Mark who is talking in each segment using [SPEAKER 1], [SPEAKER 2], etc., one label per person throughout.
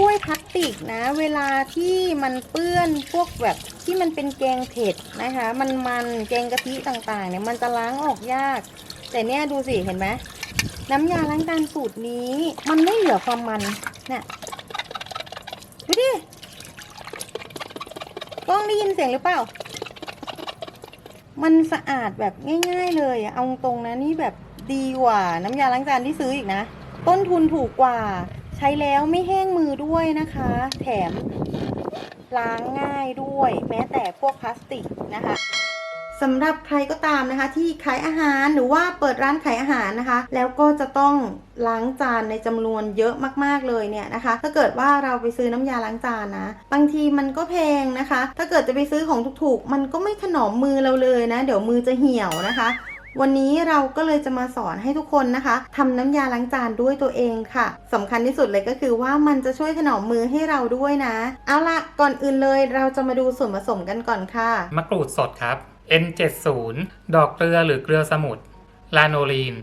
[SPEAKER 1] ถ้วยพลาสติกนะ เวลาที่มันเปื้อนพวกแบบที่มันเป็นแกงเผ็ดนะคะ มันมันแกงกะทิต่างๆเนี่ยมันจะล้างออกยาก แต่เนี่ยดูสิเห็นไหมน้ำยาล้างจานสูตรนี้ มันไม่เหลือความมันเนี่ยดูดิกล้องได้ยินเสียงหรือเปล่า มันสะอาดแบบง่าย ๆ เลยเอาตรงนะนี่แบบดีกว่า น้ำยาล้างจานที่ซื้ออีกนะ ต้นทุนถูกกว่า ใช้แล้วไม่แห้งมือด้วยนะคะ แถมล้างง่ายด้วย แม้แต่พวกพลาสติกนะคะสำหรับใครก็ตามนะคะที่ขายอาหารหรือว่าเปิดร้านขายอาหารนะคะ แล้วก็จะต้องล้างจานในจำนวนเยอะมากๆเลยเนี่ยนะคะ ถ้าเกิดว่าเราไปซื้อน้ำยาล้างจานนะ บางทีมันก็แพงนะคะ ถ้าเกิดจะไปซื้อของถูกๆ มันก็ไม่ถนอมมือเราเลยนะ เดี๋ยวมือจะเหี่ยวนะคะ วันนี้เราก็เลยจะมาสอนให้ทุกคนนะคะทำน้ำยาล้างจานด้วยตัวเองค่ะสำคัญที่สุดเลยก็คือว่ามันจะช่วยถนอมมือให้เราด้วยนะ เอาละก่อนอื่นเลยเราจะมาดูส่วนผสมกันก่อนค่ะ
[SPEAKER 2] มะกรูดสดครับ N70 ดอกเกลือหรือเกลือสมุทรลาโนลีน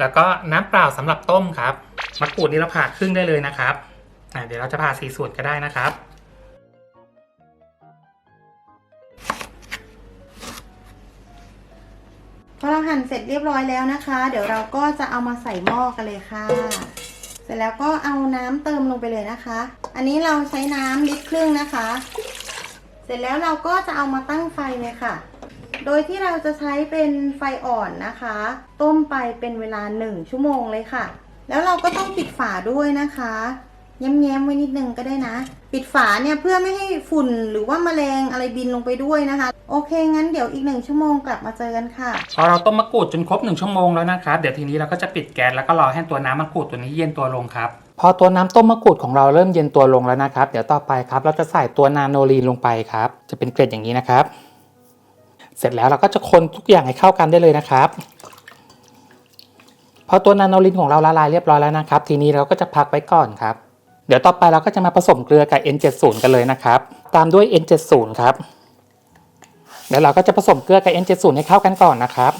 [SPEAKER 2] แล้วก็น้ำเปล่าสำหรับต้มครับ มะกรูดนี่เราผ่าครึ่งได้เลยนะครับเดี๋ยวเราจะผ่าสีส่วนก็ได้นะครับ
[SPEAKER 1] พอเราหั่นเสร็จเรียบร้อยแล้วนะคะ เดี๋ยวเราก็จะเอามาใส่หม้อกันเลยค่ะ เสร็จแล้วก็เอาน้ำเติมลงไปเลยนะคะ อันนี้เราใช้น้ำลิตรครึ่งนะคะ เสร็จแล้วเราก็จะเอามาตั้งไฟเลยค่ะ โดยที่เราจะใช้เป็นไฟอ่อนนะคะ ต้มไปเป็นเวลา 1 ชั่วโมงเลยค่ะ แล้วเราก็ต้องปิดฝาด้วยนะคะ แง้มๆไว้นิดนึงก็ได้นะ ปิดฝาเนี่ยเพื่อไม่ให้ฝุ่นหรือว่าแมลงอะไรบินลงไปด้วยนะคะ โอเคงั้นเดี๋ยวอีกหนึ่งชั่วโมงกลับมาเจอกันค่ะ
[SPEAKER 2] พอเราต้มมะกรูดจนครบ1ชั่วโมงแล้วนะครับเดี๋ยวทีนี้เราก็จะปิดแก๊สแล้วก็รอให้ตัวน้ำมะกรูดตัวนี้เย็นตัวลงครับพอตัวน้ำต้มมะกรูดของเราเริ่มเย็นตัวลงแล้วนะครับ เดี๋ยวต่อไปครับ เราจะใส่ตัวนาโนลีนลงไปครับ จะเป็นเกล็ดอย่างนี้นะครับ เสร็จแล้วเราก็จะคนทุกอย่างให้เข้ากันได้เลยนะครับพอตัวนาโนลีนของเราละลายเรียบร้อยแล้วนะครับ ทีนี้เราก็จะพักไว้ก่อนครับ เดี๋ยวต่อไปเราก็จะมาผสมเกลือกับ N70 กันเลยนะครับ ตามด้วย N70 ครับ เดี๋ยวเราก็จะผสมเกลือกับ N70 ให้เข้ากันก่อนนะครับ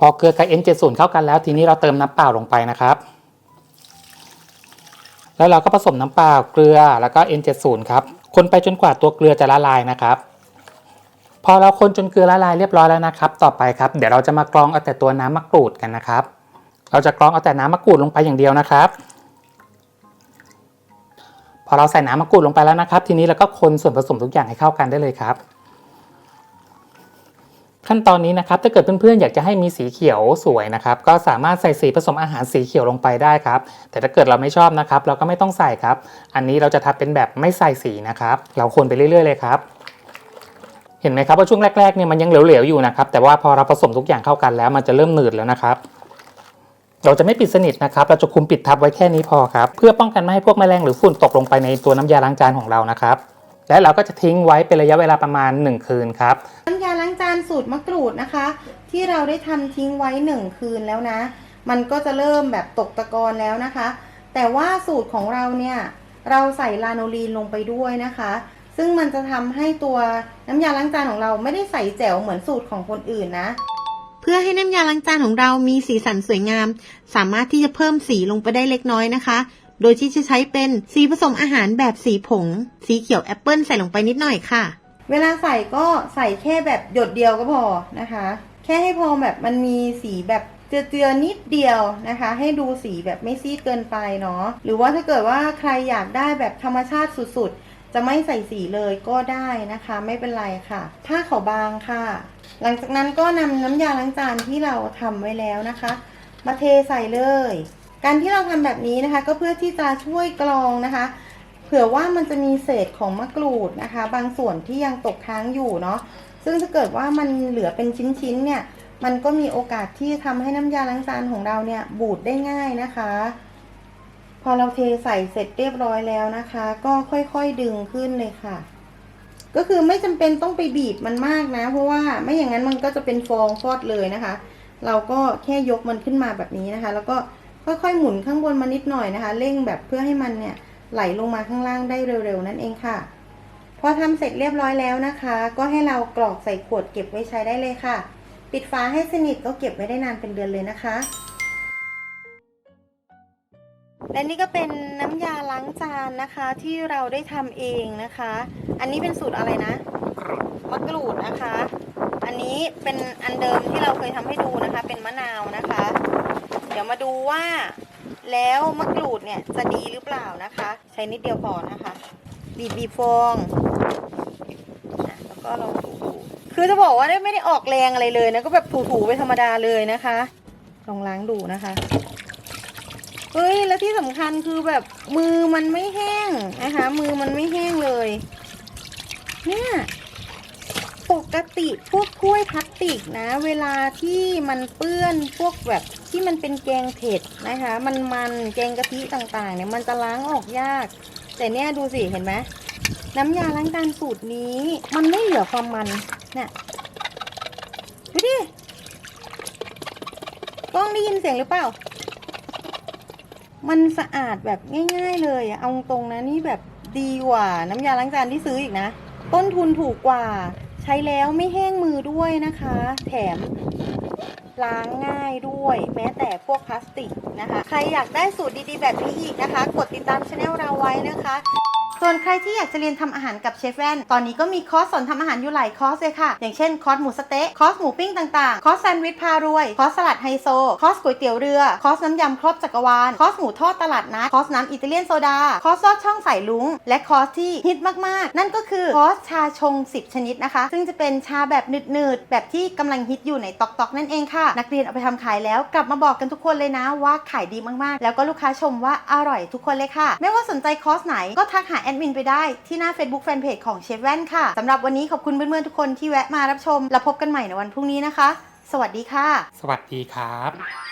[SPEAKER 2] พอเกลือกับ N70 เข้ากันแล้ว ทีนี้เราเติมน้ำเปล่าลงไปนะครับ แล้วเราก็ผสมน้ำเปล่าเกลือแล้วก็ N70 ครับคนไปจนกว่าตัวเกลือจะละลายนะครับ พอเราคนจนเกลือละลายเรียบร้อยแล้วนะครับ ต่อไปครับ เดี๋ยวเราจะมากรองเอาแต่ตัวน้ำมะกรูดกันนะครับ เราจะกรองเอาแต่น้ำมะกรูดลงไปอย่างเดียวนะครับ อเราใส่น้ำมะกรูดลงไปแล้วนะครับ ทีนี้เราก็คนส่วนผสมทุกอย่างให้เข้ากันได้เลยครับ ขั้นตอนนี้นะครับถ้าเกิดเพื่อนๆอยากจะให้มีสีเขียวสวยนะครับ ก็สามารถใส่สีผสมอาหารสีเขียวลงไปได้ครับ แต่ถ้าเกิดเราไม่ชอบนะครับ เราก็ไม่ต้องใส่ครับ อันนี้เราจะทำเป็นแบบไม่ใส่สีนะครับ เราคนไปเรื่อย ๆ เลยครับเห็นไหมครับว่าช่วงแรกๆเนี่ยมันยังเหลวๆอยู่นะครับแต่ว่าพอเราผสมทุกอย่างเข้ากันแล้วมันจะเริ่มหนืดแล้วนะครับ เราจะไม่ปิดสนิทนะครับ เราจะคุมปิดทับไว้แค่นี้พอครับ เพื่อป้องกันไม่ให้พวกแมลงหรือฝุ่นตกลงไปในตัวน้ำยาล้างจานของเรานะครับ และเราก็จะทิ้งไว้เป็นระยะเวลาประมาณ 1 คืนครับ
[SPEAKER 1] น้ำยาล้างจานสูตรมะกรูดนะคะ ที่เราได้ทำทิ้งไว้หนึ่งคืนแล้วนะ มันก็จะเริ่มแบบตกตะกอนแล้วนะคะ แต่ว่าสูตรของเราเนี่ยเราใส่ลาโนลีนลงไปด้วยนะคะ ซึ่งมันจะทำให้ตัวน้ำยาล้างจานของเราไม่ได้ใส่แจ๋วเหมือนสูตรของคนอื่นนะ เพื่อให้น้ำยาล้างจานของเรามีสีสันสวยงาม สามารถที่จะเพิ่มสีลงไปได้เล็กน้อยนะคะ โดยที่จะใช้เป็นสีผสมอาหารแบบสีผง สีเขียวแอปเปิลใส่ลงไปนิดหน่อยค่ะ เวลาใส่ก็ใส่แค่แบบหยดเดียวก็พอนะคะ แค่ให้พอแบบมันมีสีแบบเจือๆนิดเดียวนะคะ ให้ดูสีแบบไม่ซีดเกินไปเนาะหรือว่าถ้าเกิดว่าใครอยากได้แบบธรรมชาติสุดๆ จะไม่ใส่สีเลยก็ได้นะคะ ไม่เป็นไรค่ะ ผ้าขาวบางค่ะ หลังจากนั้นก็นำน้ำยาล้างจานที่เราทำไว้แล้วนะคะ มาเทใส่เลย การที่เราทำแบบนี้นะคะ ก็เพื่อที่จะช่วยกรองนะคะ เผื่อว่ามันจะมีเศษของมะกรูดนะคะ บางส่วนที่ยังตกค้างอยู่เนาะซึ่งถ้าเกิดว่ามันเหลือเป็นชิ้นๆเนี่ย มันก็มีโอกาสที่ทำให้น้ำยาล้างจานของเราเนี่ยบูดได้ง่ายนะคะ พอเราเทใส่เสร็จเรียบร้อยแล้วนะคะ ก็ค่อยๆดึงขึ้นเลยค่ะ ก็คือไม่จำเป็นต้องไปบีบมันมากนะ เพราะว่าไม่อย่างนั้นมันก็จะเป็นฟองฟอดเลยนะคะ เราก็แค่ยกมันขึ้นมาแบบนี้นะคะ แล้วก็ค่อยๆหมุนข้างบนมานิดหน่อยนะคะ เร่งแบบเพื่อให้มันเนี่ยไหลลงมาข้างล่างได้เร็วๆนั่นเองค่ะ พอทำเสร็จเรียบร้อยแล้วนะคะ ก็ให้เรากรอกใส่ขวดเก็บไว้ใช้ได้เลยค่ะ ปิดฝาให้สนิทก็เก็บไว้ได้นานเป็นเดือนเลยนะคะ และนี่ก็เป็นน้ำยาล้างจานนะคะที่เราได้ทำเองนะคะ อันนี้เป็นสูตรอะไรนะมะกรูดนะคะ อันนี้เป็นอันเดิมที่เราเคยทำให้ดูนะคะ เป็นมะนาวนะคะ เดี๋ยวมาดูว่าแล้วมะกรูดเนี่ยจะดีหรือเปล่านะคะ ใช้นิดเดียวพอนะคะ บีบบีบฟองอะแล้วก็ลองถูๆคือจะบอกว่าไม่ได้ออกแรงอะไรเลยนะก็แบบถูๆไปธรรมดาเลยนะคะ ลองล้างดูนะคะ เฮ้ยแล้วที่สำคัญคือแบบมือมันไม่แห้งนะคะ มือมันไม่แห้งเลย เนี่ยปกติพวกถ้วยพลาสติกนะ เวลาที่มันเปื้อนพวกแบบที่มันเป็นแกงเผ็ดนะคะ มันมันแกงกะทิต่างๆเนี่ยมันจะล้างออกยาก แต่เนี่ยดูสิเห็นไหมน้ำยาล้างจานสูตรนี้ มันไม่เหลือความมันเนี่ยดูดิกล้องได้ยินเสียงหรือเปล่า มันสะอาดแบบง่าย ๆ เลยเอาตรงนะนี่แบบดีกว่าน้ำยาล้างจานที่ซื้ออีกนะ ต้นทุนถูกกว่า ใช้แล้วไม่แห้งมือด้วยนะคะ แถมล้างง่ายด้วย แม้แต่พวกพลาสติกนะคะ ใครอยากได้สูตรดีๆ แบบนี้อีกนะคะ กดติดตามช anel เราไว้นะคะ ส่วนใครที่อยากจะเรียนทำอาหารกับเชฟแว่น ตอนนี้ก็มีคอร์สสอนทำอาหารอยู่หลายคอร์สเลยค่ะ อย่างเช่นคอร์สหมูสเต๊ะ คอร์สหมูปิ้งต่างๆ คอร์สแซนด์วิชพารวย คอร์สสลัดไฮโซ คอร์สก๋วยเตี๋ยวเรือ คอร์สน้ำยำครบจักรวาล คอร์สหมูทอดตลาดนัด คอร์สน้ำอิตาเลียนโซดา คอร์สซอดช่องใส่ลุง และคอร์สที่ฮิตมากๆ นั่นก็คือคอร์สชาชง 10 ชนิดนะคะ ซึ่งจะเป็นชาแบบหนืดๆ แบบที่กำลังฮิตอยู่ในตอกๆนั่นเองค่ะ นักเรียนเอาไปทำขายแล้วกลับมาบอกกันทุกคนเลยนะว่าขายดีมากๆ แล้วก็ลูกค้าชมว่าอร่อยทุกคนเลยค่ะ ไม่ว่าสนใจคอร์สไหนก็ทักหาแอดมินไปได้ที่หน้า Facebook Fanpage ของเชฟแว่นค่ะสำหรับวันนี้ขอบคุณเพื่อนๆทุกคนที่แวะมารับชม แล้วพบกันใหม่ในวันพรุ่งนี้นะคะ สวัสดีค่ะ
[SPEAKER 2] สวัสดีครับ